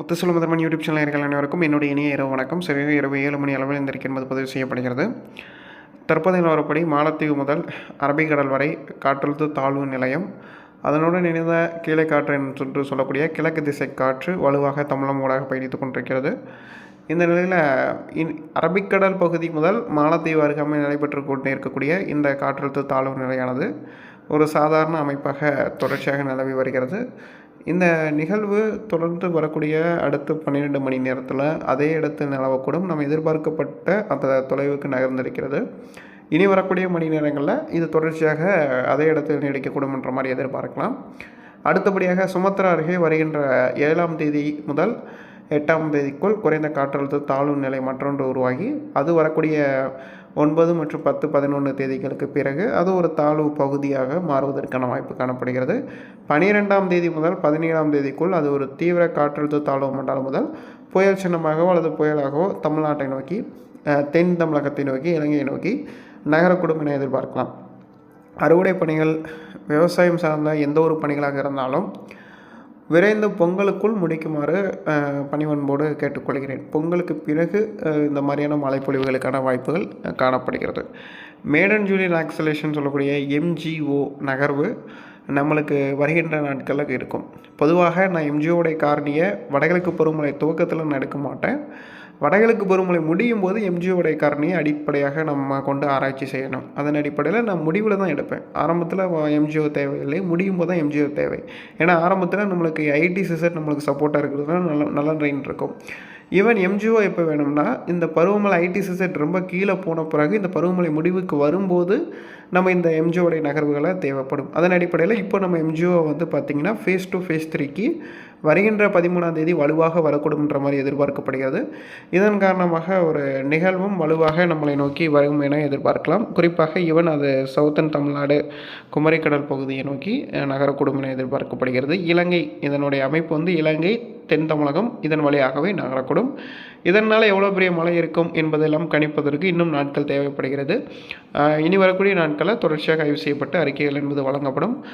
முத்துசெல்வம் முதல்வன் YouTube channel இருக்கிற அனைவருக்கும் என்னுடைய இனிய இரவு வணக்கம். சரியாக இரவு ஏழு மணி அளவில் இந்த என்பது பதிவு செய்யப்படுகிறது. தற்போதைய நிலவரப்படி மாலத்தீவு முதல் அரபிக்கடல் வரை காற்றழுத்த தாழ்வு நிலையம் அதனுடன் இணைந்த கீழே காற்று என்று சொல்லக்கூடிய கிழக்கு திசை காற்று வலுவாக தமிழம் ஊடாக பயணித்துக் கொண்டிருக்கிறது. இந்த நிலையில் இன் அரபிக்கடல் பகுதி முதல் மாலத்தீவு அருகாமல் நடைபெற்று கொண்டே இருக்கக்கூடிய இந்த காற்றழுத்த தாழ்வு நிலையானது ஒரு சாதாரண அமைப்பாக தொடர்ச்சியாக நிலவி வருகிறது. இந்த நிகழ்வு தொடர்ந்து வரக்கூடிய அடுத்த பன்னிரெண்டு மணி நேரத்தில் அதே இடத்தில் நிலவக்கூடும். நம்ம எதிர்பார்க்கப்பட்ட அந்த தொலைவுக்கு நகர்ந்திருக்கிறது. இனி வரக்கூடிய மணி நேரங்களில் இது தொடர்ச்சியாக அதே இடத்தில் நீடிக்கக்கூடும் என்ற மாதிரி எதிர்பார்க்கலாம். அடுத்தபடியாக சுமத்ரா அருகே வருகின்ற ஏழாம் தேதி முதல் எட்டாம் தேதிக்குள் குறைந்த காற்றழுத்த தாழ்வு நிலை மற்றொன்று உருவாகி அது வரக்கூடிய ஒன்பது மற்றும் பத்து பதினொன்று தேதிகளுக்கு பிறகு அது ஒரு தாழ்வு பகுதியாக மாறுவதற்கான வாய்ப்பு காணப்படுகிறது. பனிரெண்டாம் தேதி முதல் பதினேழாம் தேதிக்குள் அது ஒரு தீவிர காற்றழுத்த தாழ்வு மண்டலம் முதல் புயல் சின்னமாகவோ அல்லது புயலாகவோ தமிழ்நாட்டை நோக்கி தென் தமிழகத்தை நோக்கி இலங்கையை நோக்கி நகரக்கூடும் என எதிர்பார்க்கலாம். அறுவடை பணிகள் விவசாயம் சார்ந்த எந்த ஒரு பணிகளாக இருந்தாலும் விரைந்து பொங்கலுக்குள் முடிக்குமாறு பணிவன்போடு கேட்டுக்கொள்கிறேன். பொங்கலுக்கு பிறகு இந்த மாதிரியான மழைப்பொழிவுகளுக்கான வாய்ப்புகள் காணப்படுகிறது. மேடன் ஜூலியன் ஆக்சலேஷன் சொல்லக்கூடிய எம்ஜிஓ நகர்வு நம்மளுக்கு வருகின்ற நாட்களில் இருக்கும். பொதுவாக நான் எம்ஜிஓடைய காரணியை வடகிழக்கு பருவமழை துவக்கத்தில் நான் எடுக்க மாட்டேன். வடகிழக்கு பருவமழை முடியும் போது எம்ஜிஓடைய காரணியை அடிப்படையாக நம்ம கொண்டு ஆராய்ச்சி செய்யணும். அதன் அடிப்படையில் நான் முடிவில் தான் எடுப்பேன். ஆரம்பத்தில் எம்ஜிஓ தேவையில்லை முடியும் போது தான் எம்ஜிஓ தேவை. ஏன்னா ஆரம்பத்தில் நம்மளுக்கு ஐடி சிசட் நம்மளுக்கு சப்போர்ட்டாக இருக்கிறதுனால நல்ல நல்ல ட்ரெயின் இருக்கும். ஈவன் எம்ஜிஓ எப்போ வேணும்னா இந்த பருவமலை ஐடி சிசட் ரொம்ப கீழே போன பிறகு இந்த பருவமலை முடிவுக்கு வரும்போது நம்ம இந்த எம்ஜிஓடைய நகர்வுகளை தேவைப்படும். அதன் அடிப்படையில் இப்போ நம்ம எம்ஜிஓ வந்து பார்த்திங்கன்னா ஃபேஸ் டு ஃபேஸ் த்ரீக்கு வருகின்ற பதிமூணாம் தேதி வலுவாக வரக்கூடும்ன்ற மாதிரி எதிர்பார்க்கப்படுகிறது. இதன் காரணமாக ஒரு நிகழ்வும் வலுவாக நம்மளை நோக்கி வரும் என எதிர்பார்க்கலாம். குறிப்பாக இவன் அது சவுத்தன் தமிழ்நாடு குமரிக்கடல் பகுதியை நோக்கி நகரக்கூடும் என எதிர்பார்க்கப்படுகிறது. இலங்கை இதனுடைய அமைப்பு வந்து இலங்கை தென் தமிழகம் இதன் வழியாகவே நகரக்கூடும். இதனால் எவ்வளோ பெரிய மழை இருக்கும் என்பதெல்லாம் கணிப்பதற்கு இன்னும் நாட்கள் தேவைப்படுகிறது. இனி வரக்கூடிய நாட்களில் தொடர்ச்சியாக ஆய்வு செய்யப்பட்டு அறிக்கைகள் என்பது வழங்கப்படும்.